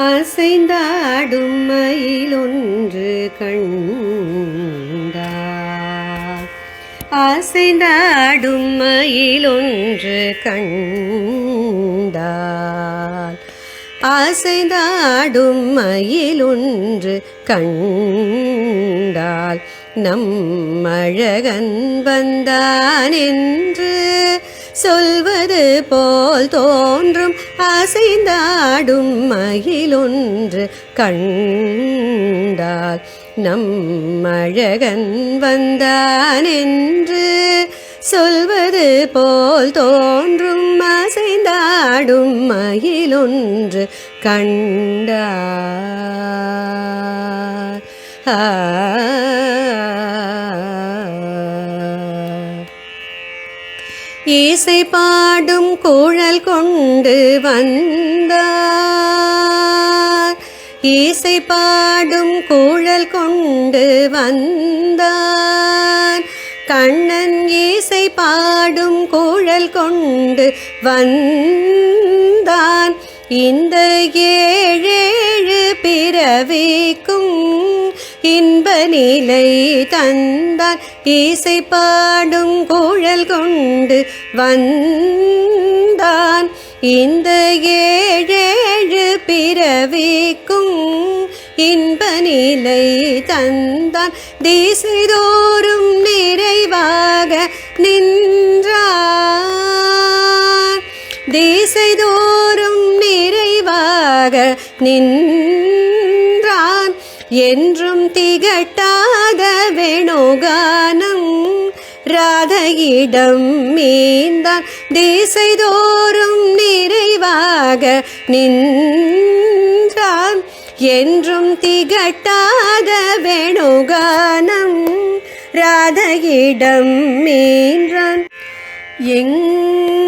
அசைந்தாடும் மயிலொன்று கண்டா. அசைந்தாடும் மயிலொன்று கண்டார் அசைந்தாடும் மயிலொன்று கண்டால் நம் அழகன் வந்தான் என்று சொல்வது போல் தோன்றும் அசைந்தாடும் மகிழொன்று கண்டால் நம் அழகன் வந்தான் என்று சொல்வது போல் தோன்றும் அசைந்தாடும் மகிழொன்று கண்டார் ஆ இசை பாடும் குழல் கொண்டு வந்தார். இசை பாடும் குழல் கொண்டு வந்தார். கண்ணன் இசை பாடும் குழல் கொண்டு வந்தான். இந்த ஏழேழு பிறவிக்கும் இன்ப நிலை தந்தார். இசை பாடும் குழல் கொண்டு வந்தான் இந்த ஏழேழு பிறவிக்கும் இன்ப நிலை தந்தான் திசைதோறும் நிறைவாக நின்றார். திசைதோறும் நிறைவாக நின் என்றும் திகட்டாத வேணுகானம் ராதையிடம் மீந்தான் திசைதோறும் நிறைவாக நின்றான் என்றும் திகட்டாத வேணுகானம் ராதையிடம் மீன்றான். எங்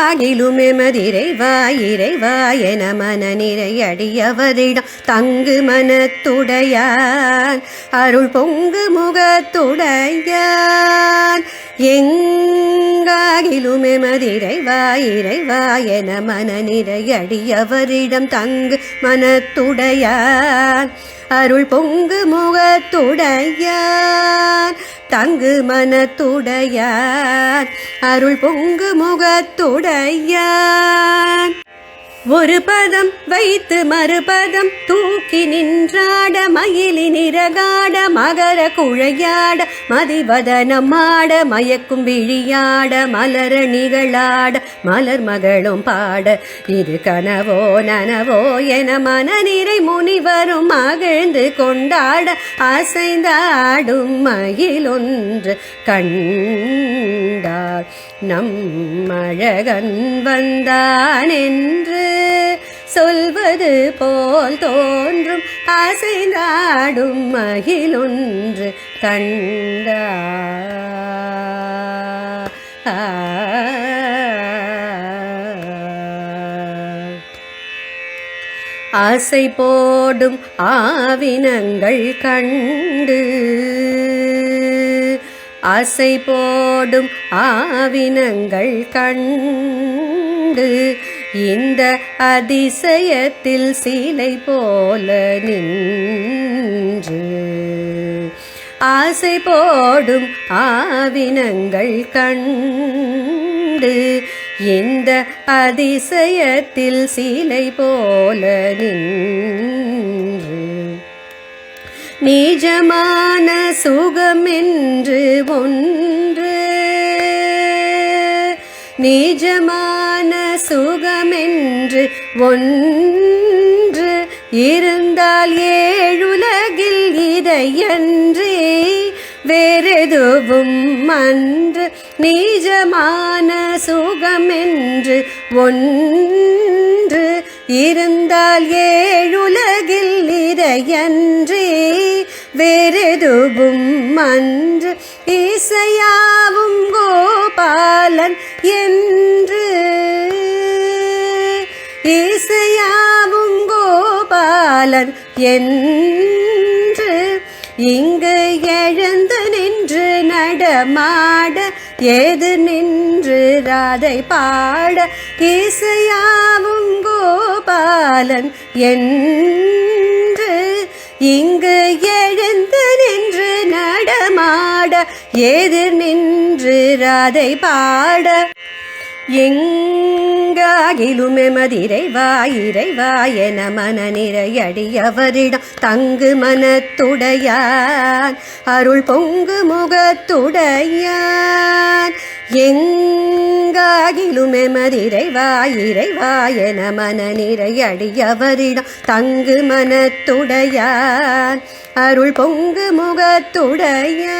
எங்காகிலும் எமதிரைவா இறைவா என மன நிறையடியவதிடம் தங்கு மனத்துடையான். அருள் பொங்கு முகத்துடையான். எங்காகிலுமே எமதிரைவா இறைவா என மன நிறையடியவரிடம் தங்கு மனத்துடையான். அருள் பொங்கு முகத்துடையார் தங்கு மனத்துடையார். அருள் பொங்கு முகத்துடையார். ஒரு பதம் வைத்து மறுபதம் தூக்கி நின்றாட மயிலி நிறகாட மகர குழையாட மதிவதனமாட மயக்கும் விழியாட மலர நிகழாட மலர் மகளும் பாட. இது கனவோ நனவோ என மனநிறை முனிவரும் மகிழ்ந்து கொண்டாட அசைந்தாடும் மயிலொன்று கண்டார் நம் அழகன் வந்தான் என்று சொல்வது போல் தோன்றும் அசைந்தாடும் மகிழொன்று கண்ட. ஆசை போடும் ஆவினங்கள் கண்டு. ஆசை போடும் ஆவினங்கள் கண்டு. இந்த அதிசயத்தில் சீலை போல நின்று ஆசை போடும் ஆவினங்கள் கண்டு இந்த அதிசயத்தில் சீலை போல நின்று. நிஜமான சுகமென்று ஒன்று நிஜமான சுகமென்று ஒன்று இருந்தால் ஏழுலகில் இதையன்றே வேறெதுவும் அன்று நிஜமான சுகமென்று ஒன்று இருந்தால் ஏழுலகில் இதையன்றே வேறெதுவும் அன்று இசையாவும் கோ பாலன் என்று. இசையாவும் கோபாலன் என்று. இங்கு எழுந்து நின்று நடமாட எது நின்று ராதை பாட இசையாவும் கோபாலன் என்று. இங்கு எதிர் நின்று ராதை பாட. எங்காகிலும் எமதிரைவா இறைவா என மன நிறையடியவரிடம் தங்கு மனத்துடையான். அருள் பொங்கு முகத்துடையான். எங்காகிலும் எமதிரைவா இறைவா என மன நிறையடியவரிடம் தங்கு மனத்துடையான். அருள் பொங்கு முகத்துடையான்.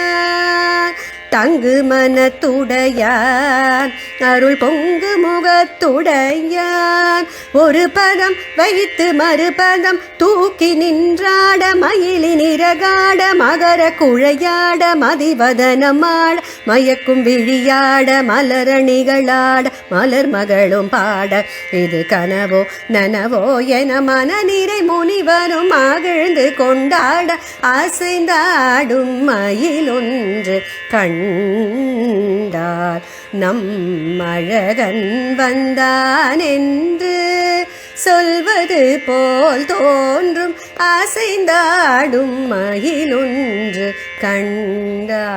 தங்கு மனத்துடையான் அருள் பொங்கு முகத்துடையான். ஒரு பதம் வைத்து மறுபதம் தூக்கி நின்றாட மயிலின் இறகாட மகர குழையாட மதிவதனமாட மயக்கும் விழியாட மலரணிகளாட மலர் மகளும் பாட. இது கனவோ நனவோ என மனநிறை முனிவரும் மகிழ்ந்து கொண்டாட. அசைந்தாடும் மயிலொன்று கண்டார். நம் அழகன் வந்தான் என்று சொல்வது போல் தோன்றும். அசைந்தாடும் மகிழொன்று கண்டா.